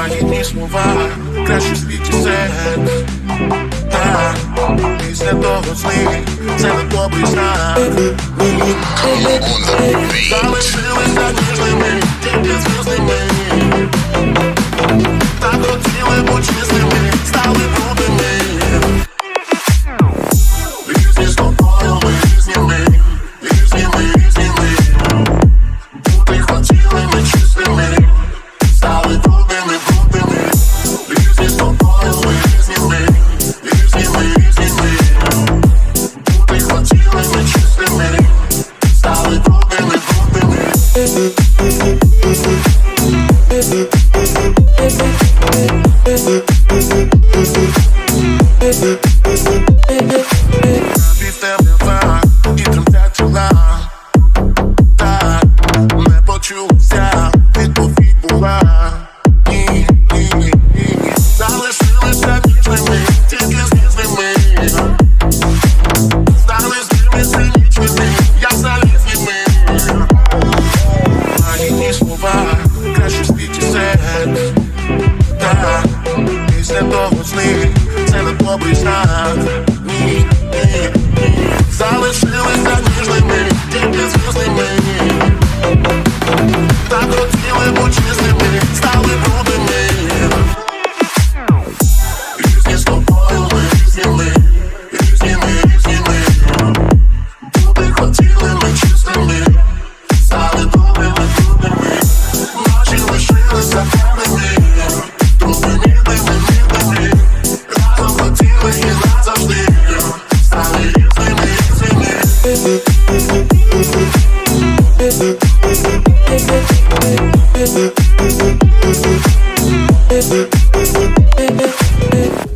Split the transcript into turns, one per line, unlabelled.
лагідні слова, краще світі секс. Так, після того злий, це не добрий знак.
Come Thank you. Після
того слів це не добрий Thank you.